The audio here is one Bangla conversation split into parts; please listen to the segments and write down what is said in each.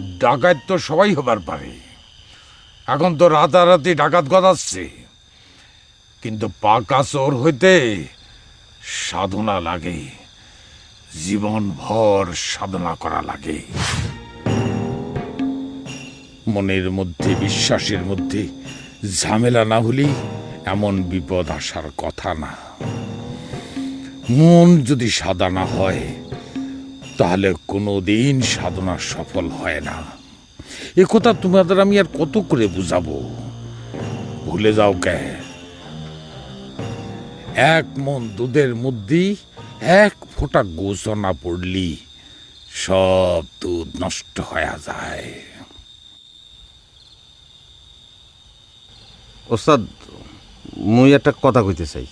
ডাকাত তো সবাই হবার পারে। এখন তো রাতারাতি ডাকাত গদাচ্ছে। কিন্তু পাকা চোর হইতে সাধনা লাগে। জীবন ভর সাধনা করা লাগে। মনের মধ্যে, বিশ্বাসের মধ্যে ঝামেলা না হলে এমন বিপদ আসার কথা না। মন যদি সাদা না হয় তাহলে কোনো দিন সাধনা সফল হয় না। এ কথা তোমাদের আমি আর কত করে বুঝাবো? ভুলে যাও কে? এক মন দুধের মধ্যে এক ফোঁটা গোসনা পড়লি, সব দুধ নষ্ট হয়ে যায়। ওস্তাদ, মুই একটা কথা কইতে চাই।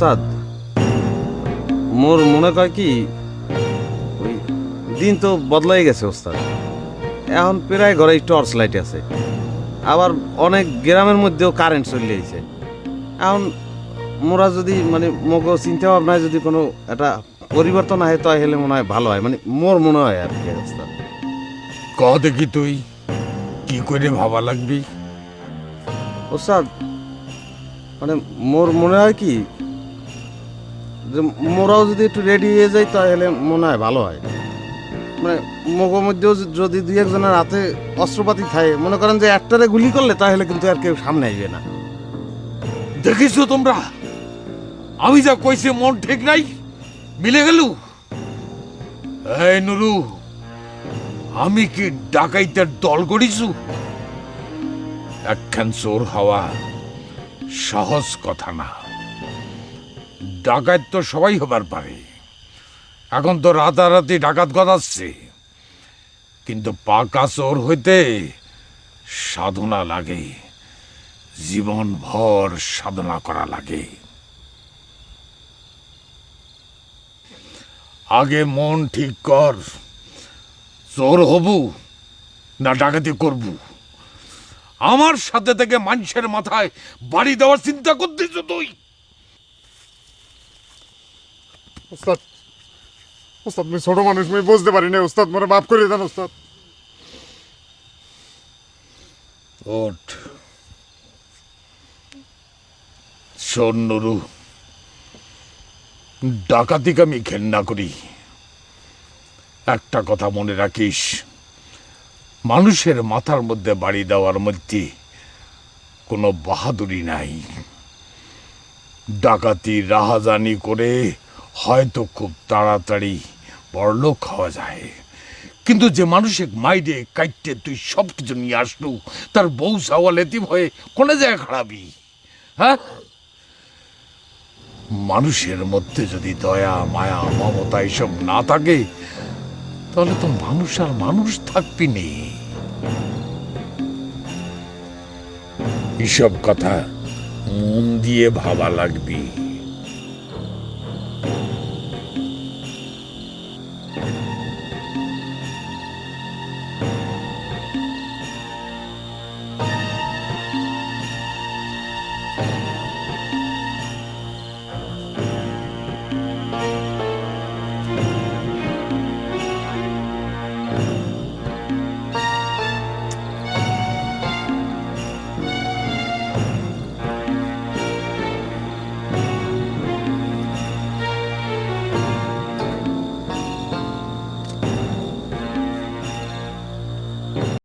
ওস্তাদ মোর মনে কয় কি ওই দিন তো বদলাই গেছে ওস্তাদ। এখন প্রায় ঘরে টর্চ লাইট আছে। আবার অনেক গ্রামের মধ্যেও কারেন্ট চলে আইছে। এখন মোরা যদি মানে মগ চিন্তা ভাবনায় যদি কোনো একটা পরিবর্তন আহে তো হলে মনে হয় ভালো হয়। মানে মোর মনে হয় আর কি অবস্থা। ক দেখি তুই কি করে ভাবা লাগবি? ওস্তাদ মানে মোর মনে হয় কি যে মোরাও যদি একটু রেডি হয়ে যায়, তাহলে মনে হয় ভালো হয়। মানে মগের মধ্যেও যদি দুই একজনের হাতে অস্ত্রপাতি থাকে, মনে করেন যে একটারে গুলি করলে, তাহলে কিন্তু আর কেউ সামনে আসবে না। দেখিছো তোমরা? আমি যা কইছে, মন ঠিক নাই? মিলে গেল? এই নুরু, আমি কি ডাকাইতের দল গড়িছু? একখান চোর হওয়া সহজ কথা না। ডাকাত তো সবাই হবার পারে। এখন তো রাতারাতি ডাকাত গদাচ্ছে। কিন্তু পাকা চোর হইতে সাধনা লাগে। জীবন ভর সাধনা করা লাগে। আগে মন ঠিক কর, চোর হবু না ডাকাতি করব। আমার সাথে থেকে মানুষের মাথায় বাড়ি দেওয়ার চিন্তা করতেছ তুই? ওস্তাদ ওস্তাদ, আমি ছোট মানুষ, আমি বুঝতে পারি না, ওস্তাদ, মোরে মাফ করে দেন, ওস্তাদ। ওঠ। শোন ডাকাতিকে আমি ঘেন্না করি। একটা কথা মনে রাখিস, মানুষের মাথার মধ্যে বাড়ি দেওয়ার মধ্যে কোনো বাহাদুরি নাই। ডাকাতি, রাহাজানি করে হয়তো খুব তাড়াতাড়ি বড়লোক হওয়া যায়। কিন্তু যে মানুষের মাইরে কাইটে তুই সব কিছু নিয়ে আসলু, তার বউ সাওয়াল এতিম হয়ে কোনে জায়গায় খাড়াবি? হ্যাঁ? মানুষের মধ্যে যদি দয়া, মায়া, মমতা এসব না থাকে, তাহলে তো মানুষ আর মানুষ থাকবি নে। এসব কথা মন দিয়ে ভাবা লাগবি।